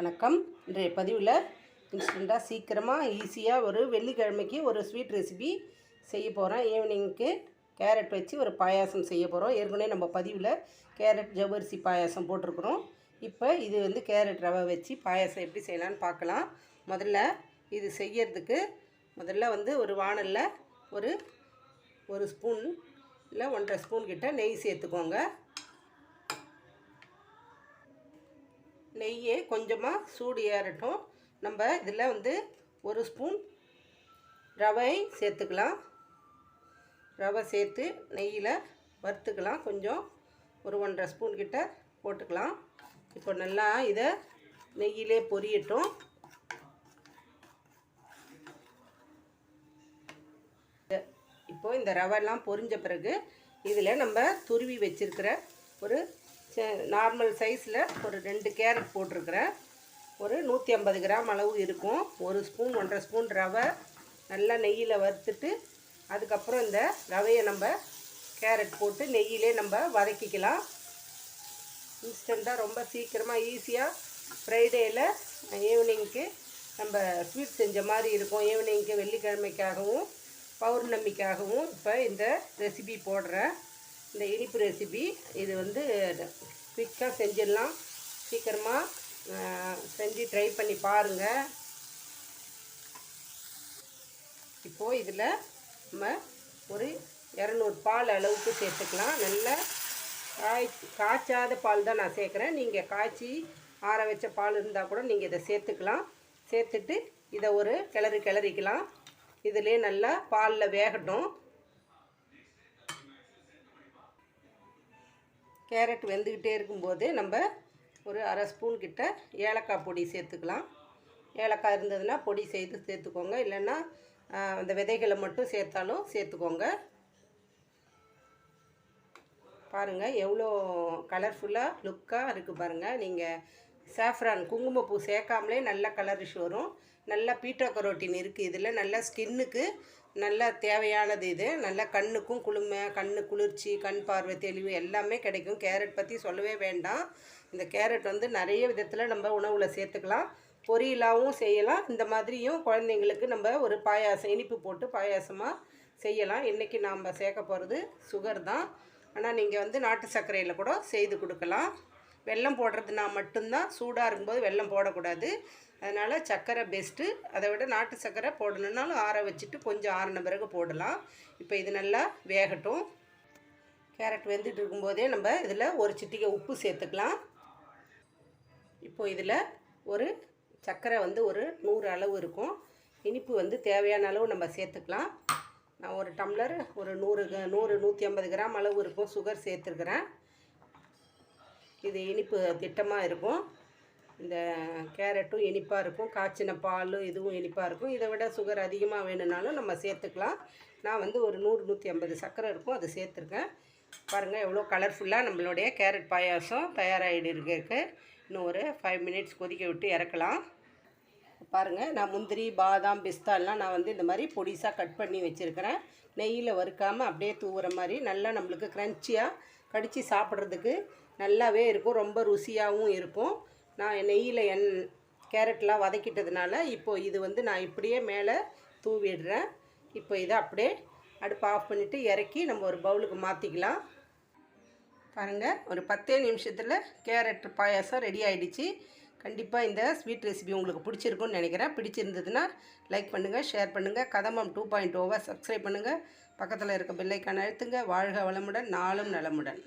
வணக்கம். இன்றைய பதிவில் இன்ஸ்டண்ட்டாக சீக்கிரமாக ஈஸியாக ஒரு வெள்ளிக்கிழமைக்கு ஒரு ஸ்வீட் ரெசிபி செய்ய போகிறேன் ஈவினிங்க்கு கேரட் வச்சு ஒரு பாயாசம் செய்ய போகிறோம் ஏற்கனவே நம்ம பதிவில் கேரட் ஜவ்வரிசி பாயாசம் போட்டிருக்குறோம். இப்போ இது வந்து கேரட் ரவை வச்சு பாயாசம் எப்படி செய்யலான்னு பார்க்கலாம். முதல்ல இது செய்யறதுக்கு முதல்ல வந்து ஒரு வாணலில் ஒரு ஒரு ஸ்பூன் இல்லை ஒன்றரை ஸ்பூன் கிட்ட நெய் சேர்த்துக்கோங்க. நெய்யே கொஞ்சமாக சூடு ஏறட்டும். நம்ம இதில் வந்து ஒரு ஸ்பூன் ரவை சேர்த்துக்கலாம். ரவை சேர்த்து நெய்யில் வறுத்துக்கலாம். கொஞ்சம் ஒரு ஒன்றரை ஸ்பூன் கிட்ட போட்டுக்கலாம். இப்போ நல்லா இதை நெய்யிலே பொரியட்டும். இப்போ இந்த ரவைலாம் பொரிஞ்ச பிறகு இதில் நம்ம துருவி வச்சிருக்கிற ஒரு நார்மல் சைஸில் ஒரு ரெண்டு கேரட் போட்டிருக்கிறேன். ஒரு நூற்றி ஐம்பது கிராம் அளவு இருக்கும். ஒரு ஸ்பூன் ஒன்றரை ஸ்பூன் ரவை நல்லா நெய்யில் வறுத்துட்டு அதுக்கப்புறம் இந்த ரவையை நம்ம கேரட் போட்டு நெய்யிலே நம்ம வதக்கிக்கலாம். இன்ஸ்டண்ட்டாக ரொம்ப சீக்கிரமாக ஈஸியாக ஃப்ரைடேயில் ஈவினிங்க்கு நம்ம ஸ்வீட் செஞ்ச மாதிரி இருக்கும். ஈவினிங்க்கு வெள்ளிக்கிழமைக்காகவும் பௌர்ணமிக்காகவும் இப்போ இந்த ரெசிபி போடுறேன். இந்த இனிப்பு ரெசிபி இது வந்து குயிக்காக செஞ்சிடலாம். சீக்கிரமாக செஞ்சு ட்ரை பண்ணி பாருங்கள் இப்போது இதில் நம்ம ஒரு இரநூறு பால் அளவுக்கு சேர்த்துக்கலாம். நல்லா காய் காய்ச்சாத பால் தான் நான் சேர்க்குறேன். நீங்கள் காய்ச்சி ஆற வச்ச பால் இருந்தால் கூட நீங்கள் இதை சேர்த்துக்கலாம். சேர்த்துட்டு இதை ஒரு கிளறி கிளறிக்கலாம். இதிலே நல்லா பாலில் வேகட்டும். கேரட் வெந்துக்கிட்டே இருக்கும்போது நம்ம ஒரு அரை ஸ்பூன் கிட்ட ஏலக்காய் பொடி சேர்த்துக்கலாம். ஏலக்காய் இருந்ததுன்னா பொடி செய்து சேர்த்துக்கோங்க. இல்லைன்னா அந்த விதைகளை மட்டும் சேர்த்தாலும் சேர்த்துக்கோங்க. பாருங்கள் எவ்வளோ கலர்ஃபுல்லாக லுக்காக இருக்குது பாருங்கள் நீங்கள் சாஃப்ரான் குங்குமப்பூ சேர்க்காமலே நல்ல கலரிஷ் வரும். நல்லா பீட்டோ கரோட்டின் இருக்குது இதில் நல்ல ஸ்கின்னுக்கு நல்ல தேவையானது இது. நல்ல கண்ணுக்கும் குளுமை கண்ணு குளிர்ச்சி கண் பார்வை தெளிவு எல்லாமே கிடைக்கும். கேரட் பற்றி சொல்லவே வேண்டாம். இந்த கேரட் வந்து நிறைய விதத்தில் நம்ம உணவில் சேர்த்துக்கலாம். பொரியலாகவும் செய்யலாம். இந்த மாதிரியும் குழந்தைங்களுக்கு நம்ம ஒரு பாயாசம் இனிப்பு போட்டு பாயாசமாக செய்யலாம். இன்றைக்கி நாம் சேர்க்க போகிறது சுகர் தான். ஆனால் நீங்கள் வந்து நாட்டு சர்க்கரையில் கூட செய்து கொடுக்கலாம். வெல்லம் போடுறதுனா மட்டும்தான் சூடாக இருக்கும்போது வெல்லம் போடக்கூடாது. அதனால் சர்க்கரை பெஸ்ட்டு அதை விட நாட்டு சர்க்கரை போடணுன்னாலும் ஆற வச்சுட்டு கொஞ்சம் ஆறின பிறகு போடலாம். இப்போ இது நல்லா வேகட்டும். கேரட் வெந்துட்டு இருக்கும்போதே நம்ம இதில் ஒரு சிட்டிகை உப்பு சேர்த்துக்கலாம். இப்போ இதில் ஒரு சர்க்கரை வந்து ஒரு நூறு அளவு இருக்கும். இனிப்பு வந்து தேவையான அளவு நம்ம சேர்த்துக்கலாம். நான் ஒரு டம்ளர் ஒரு நூறு நூறு நூற்றி ஐம்பது கிராம் அளவு இருக்கும். சுகர் சேர்த்துருக்குறேன். இது இனிப்பு திட்டமாக இருக்கும். இந்த கேரட்டும் இனிப்பாக இருக்கும். காய்ச்சின பால் இதுவும் இனிப்பாக இருக்கும். இதை விட சுகர் அதிகமாக வேணும்னாலும் நம்ம சேர்த்துக்கலாம். நான் வந்து ஒரு நூறு நூற்றி ஐம்பது சர்க்கரை இருக்கும். அது சேர்த்துருக்கேன். பாருங்கள் எவ்வளோ கலர்ஃபுல்லாக நம்மளுடைய கேரட் பாயாசம் தயாராகிடு இருக்கு இன்னும் ஒரு ஃபைவ் மினிட்ஸ் கொதிக்க விட்டு இறக்கலாம். பாருங்கள் நான் முந்திரி பாதாம் பிஸ்தாலாம் நான் வந்து இந்த மாதிரி பொடிசாக கட் பண்ணி வச்சுருக்கிறேன். நெய்யில் வறுக்காமல் அப்படியே தூவுற மாதிரி நல்லா நம்மளுக்கு க்ரன்ச்சியாக கடித்து சாப்பிட்றதுக்கு நல்லாவே இருக்கும். ரொம்ப ருசியாகவும் இருக்கும். நான் நெய்யில் என் கேரட்லாம் வதக்கிட்டதுனால இப்போது இது வந்து நான் இப்படியே மேலே தூவிடுறேன். இப்போ இதை அப்படியே அடுப்பு ஆஃப் பண்ணிவிட்டு இறக்கி நம்ம ஒரு பவுலுக்கு மாற்றிக்கலாம் பாருங்கள் ஒரு பத்தே நிமிஷத்தில் கேரட் பாயாசம் ரெடி ஆகிடுச்சு கண்டிப்பாக இந்த ஸ்வீட் ரெசிபி உங்களுக்கு பிடிச்சிருக்குன்னு நினைக்கிறேன். பிடிச்சிருந்ததுன்னா லைக் பண்ணுங்கள் ஷேர் பண்ணுங்கள் கதமம் டூ பாயிண்ட் ஓவர் சப்ஸ்கிரைப் பண்ணுங்கள் பக்கத்தில் இருக்க பெல்லைக்கான அழுத்துங்க. வாழ்க வளமுடன் நாளும் நலமுடன்.